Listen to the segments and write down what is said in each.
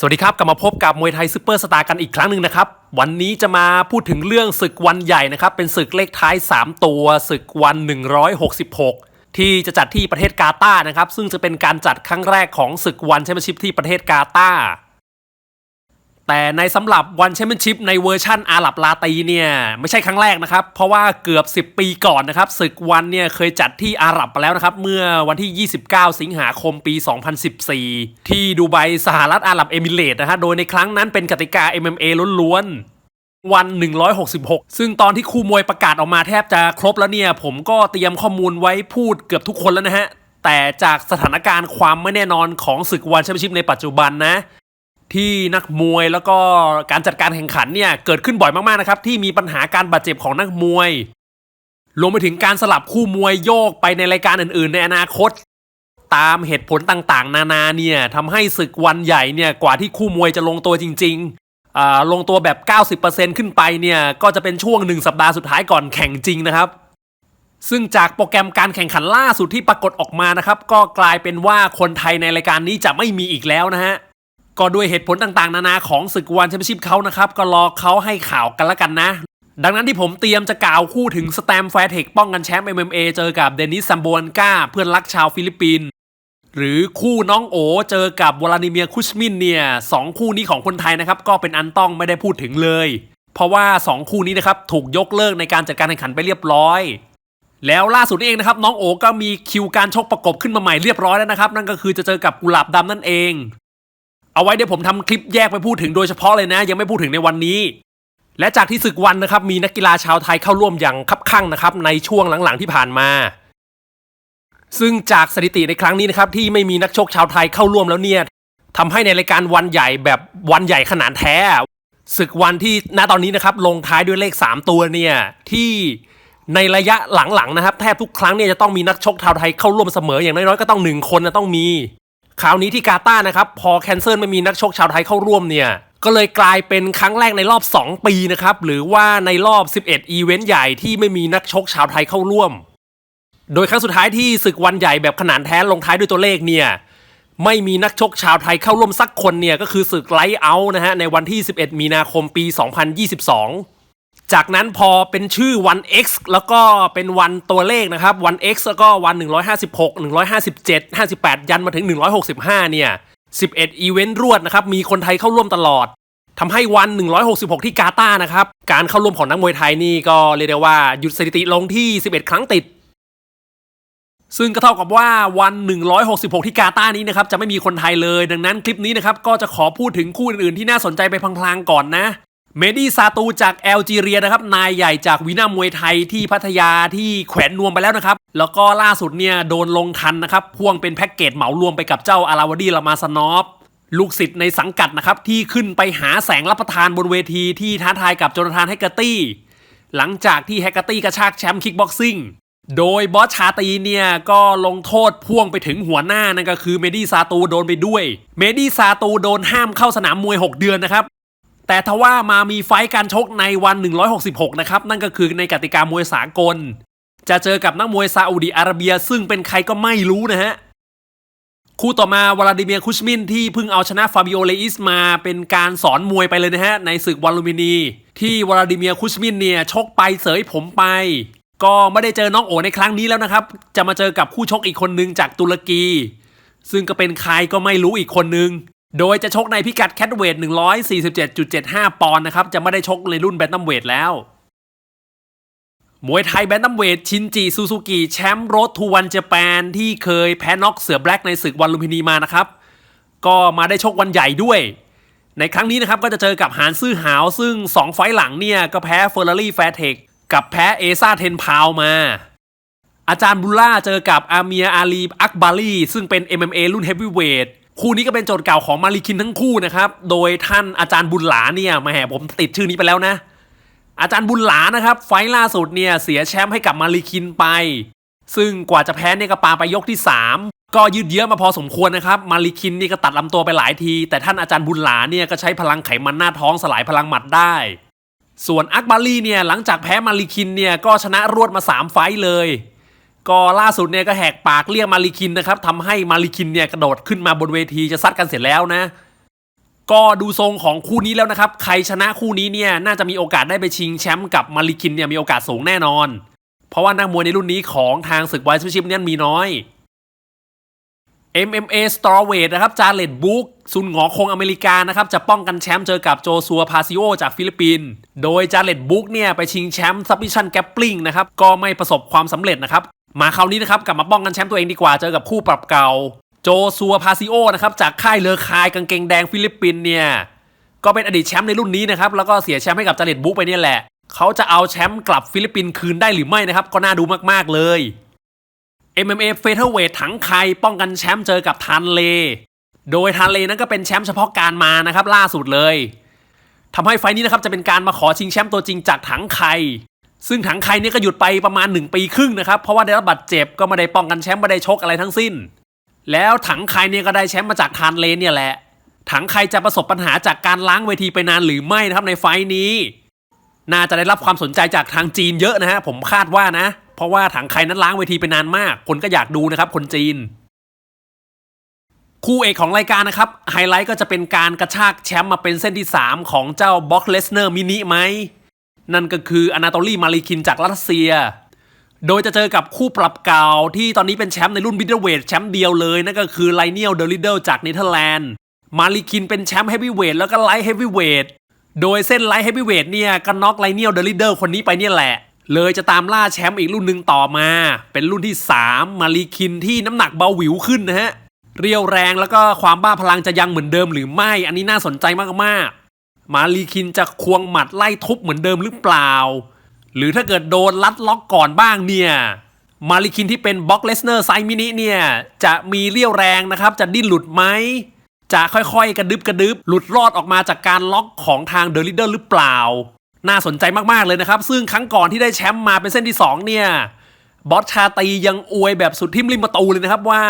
สวัสดีครับ กลับมาพบกับมวยไทยซูเปอร์สตาร์กันอีกครั้งหนึ่งนะครับ วันนี้จะมาพูดถึงเรื่องศึกวันใหญ่นะครับ เป็นศึกเลขท้าย 3 ตัวศึกวัน 166 ที่จะจัดที่ประเทศกาตาร์นะครับ ซึ่งจะเป็นการจัดครั้งแรกของศึกวันแชมเปี้ยนชิพที่ประเทศกาตาร์ แต่ในสำหรับวันแชมเปี้ยนชิพในเวอร์ชั่นอาหรับลาตีเนี่ยไม่ใช่ครั้งแรกนะครับ เพราะว่าเกือบ 10 ปีก่อนนะครับศึกวันเนี่ยเคยจัดที่อาหรับมาแล้วนะครับ เมื่อวันที่ 29 สิงหาคมปี 2014 ที่ดูไบสหรัฐอาหรับเอมิเรต์นะฮะโดยในครั้งนั้นเป็นกติกา MMA ล้วนๆวัน 166 ซึ่งตอนที่คู่มวยประกาศออกมาแทบจะครบแล้วเนี่ย ผมก็เตรียมข้อมูลไว้พูดเกือบทุกคนแล้วนะฮะ แต่จากสถานการณ์ความไม่แน่นอนของศึกวันแชมเปี้ยนชิพในปัจจุบันนะ ที่นักมวยแล้วก็การจัดการแข่งขันเนี่ยเกิดขึ้นบ่อยมากๆนะครับที่มีปัญหาการบาดเจ็บของนักมวยรวมไปถึงการสลับคู่มวยโยกไปในรายการอื่นๆ ในอนาคต ตามเหตุผลต่างๆ นานาเนี่ยทำให้ศึกวันใหญ่เนี่ยกว่าที่คู่มวยจะลงตัวจริงๆอ่าลงตัวแบบ 90%ขึ้นไปเนี่ยก็จะเป็นช่วงหนึ่งสัปดาห์สุดท้ายก่อนแข่งจริงนะครับ ซึ่งจากโปรแกรมการแข่งขันล่าสุดที่ปรากฏออกมานะครับ ก็กลายเป็นว่าคนไทยในรายการนี้จะไม่มีอีกแล้วนะฮะ ก็ด้วยเหตุผลต่างๆ นานาของศึกวันแชมเปี้ยนชิพเขานะครับ ก็รอเขาให้ข่าวกันล้วกันนะ ดังนั้นที่ผมเตรียมจะกล่าวคู่ถึงสแตมแฟร์เทคป้องกันแชมป์ MMA เจอกับเดนิสซัมโบนกาเพื่อนรักชาวฟิลิปปินส์หรือคู่น้องโอเจอกับวลาดิเมียร์คุชมินเนี่ยสองคู่นี้ของคนไทยนะครับก็เป็นอันต้องไม่ได้พูดถึงเลย เพราะว่า 2 คู่นี้นะครับถูกยกเลิกในการจัดการแข่งขันไปเรียบร้อยแล้วล่าสุดนี้เองนะครับน้องโอก็มีคิวการชกประกบขึ้นมาใหม่เรียบร้อยแล้วนะครับ นั่นก็คือจะเจอกับกุหลาบดำนั่นเอง เอาไว้เดี๋ยวผมทำคลิปแยกไปพูดถึงโดยเฉพาะเลยนะ ยังไม่พูดถึงในวันนี้ และจากที่ศึกวันนะครับมีนักกีฬาชาวไทยเข้าร่วมอย่างคับคั่งนะครับในช่วงหลังๆที่ผ่านมา ซึ่งจากสถิติในครั้งนี้นะครับที่ไม่มีนักชกชาวไทยเข้าร่วมแล้วเนี่ยทำให้ในรายการวันใหญ่แบบวันใหญ่ขนาดแท้ศึกวันที่ณตอนนี้นะครับลงท้ายด้วยเลข 3 ตัวเนี่ยที่ในระยะหลังๆนะครับ แทบทุกครั้งเนี่ยจะต้องมีนักชกชาวไทยเข้าร่วมเสมออย่างน้อยๆก็ต้องหนึ่งคนนะต้องมี คราวนี้ที่กาตาร์นะครับพอแคนเซิลไม่มีนักชกชาวไทยเข้าร่วมเนี่ยก็เลยกลายเป็นครั้งแรกในรอบ 2 ปีนะครับ หรือว่าในรอบ 11 อีเวนต์ใหญ่ที่ไม่มีนักชกชาวไทยเข้าร่วม โดยครั้งสุดท้ายที่ศึกวันใหญ่แบบขนานแท้ลงท้ายด้วยตัวเลขเนี่ย ไม่มีนักชกชาวไทยเข้าร่วมสักคนเนี่ย ก็คือศึกไลท์เอาท์นะฮะ ในวันที่ 11 มีนาคมปี 2022 จากนั้นพอเป็นชื่อวัน X แล้วก็เป็นวันตัวเลขนะครับวัน X แล้วก็วัน 156 157 58 ยันมาถึง 165 เนี่ย 11 อีเวนต์รวดนะครับ มีคนไทยเข้าร่วมตลอดทำให้วัน 166 ที่กาตาร์นะครับ การเข้าร่วมของนักมวยไทยนี่ก็เรียกได้ว่าหยุดสถิติลงที่ 11 ครั้งติด ซึ่งก็เท่ากับว่าวัน 166 ที่กาตาร์นี้นะครับจะไม่มีคนไทยเลย ดังนั้นคลิปนี้นะครับก็จะขอพูดถึงคู่อื่นๆที่น่าสนใจไปพลางๆก่อนนะ เมดี้ซาตูจากแอลจีเรียนะครับ นายใหญ่จากวีนามวยไทยที่พัทยาที่แขวนนวมไปแล้วนะครับ แล้วก็ล่าสุดเนี่ยโดนลงทันนะครับ พ่วงเป็นแพ็กเกจเหมารวมไปกับเจ้าอาราวดีลามาสนอฟลูกศิษย์ในสังกัดนะครับ ที่ขึ้นไปหาแสงรับประทานบนเวทีที่ท้าทายกับโจนาธานแฮกเกอร์ตี้ หลังจากที่แฮกเกอร์ตี้กระชากแชมป์คิกบ็อกซิ่งโดยบอสชาตีเนี่ยก็ลงโทษพ่วงไปถึงหัวหน้านั่นก็คือเมดี้ซาตูโดนไปด้วย เมดี้ซาตูโดนห้ามเข้าสนามมวย 6 เดือนนะครับ แต่ทว่ามามีไฟการชกในวัน 166 นะครับ นั่นก็คือในกติกามวยสากล จะเจอกับนักมวยซาอุดิอาระเบีย ซึ่งเป็นใครก็ไม่รู้นะฮะ คู่ต่อมาวลาดิเมียร์คุชมินที่เพิ่งเอาชนะฟาบิโอเลอิสมาเป็นการสอนมวยไปเลยนะฮะ ในศึกวอลลูมินี ที่วลาดิเมียร์คุชมินเนี่ยชกไปเสยผมไป ก็ไม่ได้เจอน้องโอในครั้งนี้แล้วนะครับ จะมาเจอกับคู่ชกอีกคนนึงจากตุรกี ซึ่งก็เป็นใครก็ไม่รู้อีกคนนึง โดยจะชกในพิกัดแคทเวท 147.75 ปอนด์นะครับ จะไม่ได้ชกในรุ่นแบนตัมเวทแล้ว มวยไทยแบนตัมเวท ชินจิซูซูกิแชมป์โรดทูวันเจแปนที่เคยแพ้น็อกเสือแบล็กในศึกวันลุมพินีมานะครับ ก็มาได้ชกวันใหญ่ด้วย ในครั้งนี้นะครับก็จะเจอกับหานซื่อหาว ซึ่ง 2 ไฟหลังเนี่ยก็แพ้เฟอร์รารี่แฟร์เทคกับแพ้เอซ่าเทนพาวมาอาจารย์บุลล่าเจอกับอาเมียอาลีอักบาลีซึ่งเป็น MMA รุ่นเฮฟวีเวท คู่นี้ก็เป็นโจทย์เก่าของมาริคินทั้งคู่นะครับ โดยท่านอาจารย์บุญหลาเนี่ยมาแห่ผมติดชื่อนี้ไปแล้วนะ อาจารย์บุญหลานะครับ ไฟล์ล่าสุดเนี่ยเสียแชมป์ให้กับมาริคินไป ซึ่งกว่าจะแพ้เนี่ยก็ปาไปยกที่ 3 ก็ยืดเยื้อมาพอสมควรนะครับ มาริคินนี่ก็ตัดลำตัวไปหลายที แต่ท่านอาจารย์บุญหลาเนี่ยก็ใช้พลังไขมันหน้าท้องสลายพลังหมัดได้ ส่วนอักบาลีเนี่ยหลังจากแพ้มาริคินเนี่ยก็ชนะรวดมา 3 ไฟต์เลย ก็ล่าสุดเนี่ยก็แหกปากเรียกมาริคินนะครับทำให้มาริคินเนี่ยกระโดดขึ้นมาบนเวทีจะซัดกันเสร็จแล้วนะ ก็ดูทรงของคู่นี้แล้วนะครับ ใครชนะคู่นี้เนี่ยน่าจะมีโอกาสได้ไปชิงแชมป์กับมาริคินเนี่ยมีโอกาสสูงแน่นอน เพราะว่านักมวยในรุ่นนี้ของทางศึกไวท์ชิปเนี่ยมีน้อย MMA s t r a w e i g h t นะครับ จาเลตบุ๊กซุนหงอคงอเมริกานะครับ จะป้องกันแชมป์เจอกับโจซัวพาซิโอจากฟิลิปปินส์ โดยจาเลตบุ๊กเนี่ยไปชิงแชมป์ซับมิชันแกปปลิงนะครับ ก็ไม่ประสบความสำเร็จนะครับ มาคราวนี้นะครับ กลับมาป้องกันแชมป์ตัวเองดีกว่า เจอกับคู่ปรับเก่า โจซัวพาซิโอนะครับ จากค่ายเลอคายกางเกงแดงฟิลิปปินส์เนี่ย ก็เป็นอดีตแชมป์ในรุ่นนี้นะครับ แล้วก็เสียแชมป์ให้กับจาเลตบุ๊กไปเนี่ยแหละ เขาจะเอาแชมป์กลับฟิลิปปินส์คืนได้หรือไม่นะครับ ก็น่าดูมากๆเลย MMA Featherweight ถังไคป้องกันแชมป์เจอกับทันเล โดยทันเลนั้นก็เป็นแชมป์เฉพาะการมานะครับล่าสุดเลยทำให้ไฟนี้นะครับจะเป็นการมาขอชิงแชมป์ตัวจริงจากถังไคซึ่งถังไคเนี่ก็หยุดไปประมาณ 1 ปีครึ่งนะครับเพราะว่าได้รับบาดเจ็บก็ไม่ได้ป้องกันแชมป์ไม่ได้ชกอะไรทั้งสิ้น แล้วถังไคเนี่ยก็ได้แชมป์มาจากทันเลเนี่ยแหละ ถังไคจะประสบปัญหาจากการล้างเวทีไปนานหรือไม่นะครับในไฟนี้ น่าจะได้รับความสนใจจากทางจีนเยอะนะฮะผมคาดว่านะ เพราะว่าถังไคนั้นล้างเวทีไปนานมาก คนก็อยากดูนะครับคนจีน คู่เอกของรายการนะครับไฮไลท์ก็จะเป็นการกระชากแชมป์มาเป็นเส้นที่ 3 ของเจ้าบ็อกเลสเนอร์มินิไหมนั่นก็คืออนาโตลีมาริคินจากรัสเซีย โดยจะเจอกับคู่ปรับเก่าที่ตอนนี้เป็นแชมป์ในรุ่นบิดเดิลเวทแชมป์เดียวเลยนั่นก็คือไลเนียลเดลิเดลจากเนเธอร์แลนด์มาริคินเป็นแชมป์เฮฟวีเวทแล้วก็ไลท์เฮฟวีเวทโดยเส้นไลท์เฮฟวีเวทเนี่ยก็น็อกไลเนียลเดลิเดลคนนี้ไปเนี่ยแหละ เลยจะตามล่าแชมป์อีกรุ่นหนึ่งต่อมา เป็นรุ่นที่ 3 มารีคินที่น้ำหนักเบาหวิวขึ้นนะฮะ เรียวแรงแล้วก็ความบ้าพลังจะยังเหมือนเดิมหรือไม่ อันนี้น่าสนใจมากๆ มารีคินจะควงหมัดไล่ทุบเหมือนเดิมหรือเปล่า หรือถ้าเกิดโดนลัดล็อกก่อนบ้างเนี่ยมารีคินที่เป็นบ็อกเลสเนอร์ไซมินิเนี่ย จะมีเรียวแรงนะครับ จะดิ้นหลุดไหม จะค่อยๆ กระดึบกระดึบ หลุดรอดออกมาจากการล็อกของทางเดอะลิเดอร์หรือเปล่า น่าสนใจมากๆเลยนะครับ ซึ่งครั้งก่อนที่ได้แชมป์มาเป็นเส้นที่ 2 เนี่ยบอสชาตียังอวยแบบสุดทิมริมประตูเลยนะครับว่า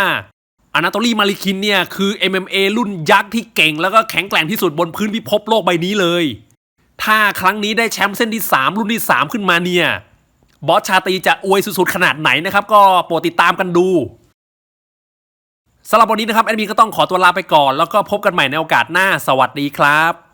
อนาโตลีมาริคินเนี่ยคือ MMA รุ่นยักษ์ที่เก่ง แล้วก็แข็งแกร่งที่สุดบนพื้นพิภพโลกใบนี้เลย ถ้าครั้งนี้ได้แชมป์เส้นที่ 3 รุ่นที่ 3 ขึ้นมาเนี่ยบอสชาตีจะอวยสุดๆขนาดไหนนะครับ ก็โปรดติดตามกันดูสำหรับวันนี้นะครับแอดมินก็ต้องขอตัวลาไปก่อน แล้วก็พบกันใหม่ในโอกาสหน้าสวัสดีครับ